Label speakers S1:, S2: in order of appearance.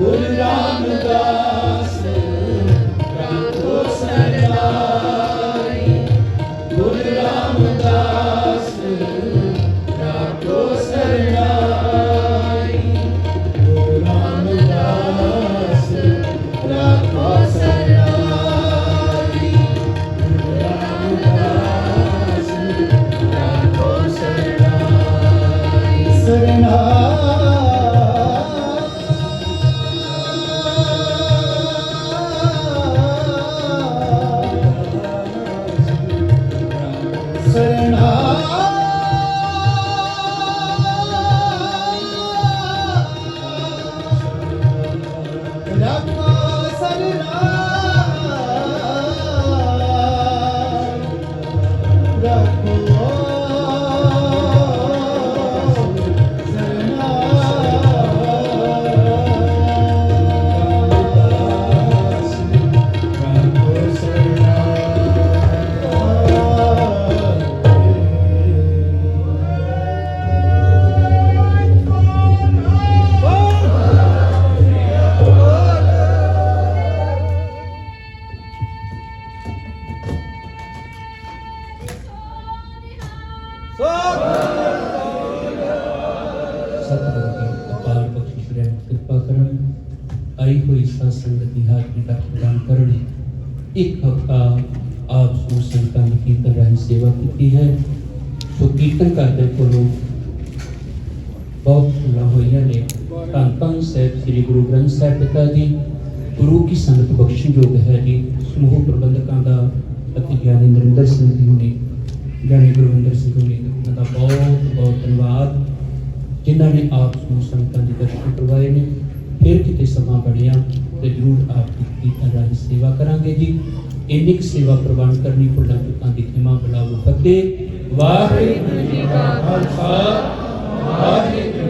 S1: ਗੁਰ ਰਾਮਦਾਸ ਰਾਖੋ ਸਰਨਾਈ ਗੁਰ ਰਾਮਦਾਸ ਰਾਖੋ ਸਰਨਾਈ ਗੁਰ ਰਾਮਦਾਸ ਰਾਖੋ ਸਰਨਾਈ ਗੁਰ ਰਾਮਦਾਸ ਰਾਖੋ ਸਰਨਾਈ
S2: ਸਤਿਗੁਰੂ ਦੀ ਅਪਾਰ ਬਖਸ਼ਿਸ਼ ਰਹਿ ਕਿਰਪਾ ਕਰਨ ਆਈ ਹੋਈ ਸਾਧ ਸੰਗਤ ਦੀ ਹਾਜ਼ਰੀ ਦਾ ਪ੍ਰਦਾਨ ਕਰਨ ਇੱਕ ਹਫਤਾ ਆਪ ਸਮੂਹ ਸੰਗਤਾਂ ਦੀ ਕੀਰਤਨ ਰਾਹੀਂ ਸੇਵਾ ਕੀਤੀ ਹੈ ਸੋ ਕੀਰਤਨ ਕਰਦੇ ਕੋਲੋਂ ਬਹੁਤ ਭੁੱਲਾਂ ਹੋਈਆਂ ਨੇ ਧੰਨ ਧੰਨ ਸਾਹਿਬ ਸ੍ਰੀ ਗੁਰੂ ਗ੍ਰੰਥ ਸਾਹਿਬ ਪਿਤਾ ਜੀ ਗੁਰੂ ਕੀ ਸੰਗਤ ਬਖਸ਼ਣਯੋਗ ਹੈ ਜੀ ਸਮੂਹ ਪ੍ਰਬੰਧਕਾਂ ਦਾ ਅਤੇ ਗਿਆਨੀ ਨਰਿੰਦਰ ਸਿੰਘ ਜੀ ਨੇ ਗਿਆਨੀ ਗੁਰਵਿੰਦਰ ਸਿੰਘ ਹੁਣੇ ਉਹਨਾਂ ਦਾ ਬਹੁਤ ਬਹੁਤ ਧੰਨਵਾਦ, ਜਿਨ੍ਹਾਂ ਨੇ ਆਪ ਨੂੰ ਸੰਗਤਾਂ ਦੇ ਦਰਸ਼ਨ ਕਰਵਾਏ ਨੇ। ਫਿਰ ਕਿਤੇ ਸਮਾਂ ਬਣਿਆ ਤੇ ਜ਼ਰੂਰ ਆਪ ਦੀ ਕੀਰਤਨ ਰਾਹੀਂ ਸੇਵਾ ਕਰਾਂਗੇ ਜੀ। ਇੰਨੀ ਕੁ ਸੇਵਾ ਪ੍ਰਵਾਨ ਕਰਨੀ ਭੁੱਲਾਂ ਚੁੱਕਾਂ ਦੀ ਖਿਮਾ ਬਲਾਵੋ ਫਤਿਹ ਵਾਹਿਗੁਰੂ ਜੀ ਕਾ ਖਾਲਸਾ, ਵਾਹਿਗੁਰੂ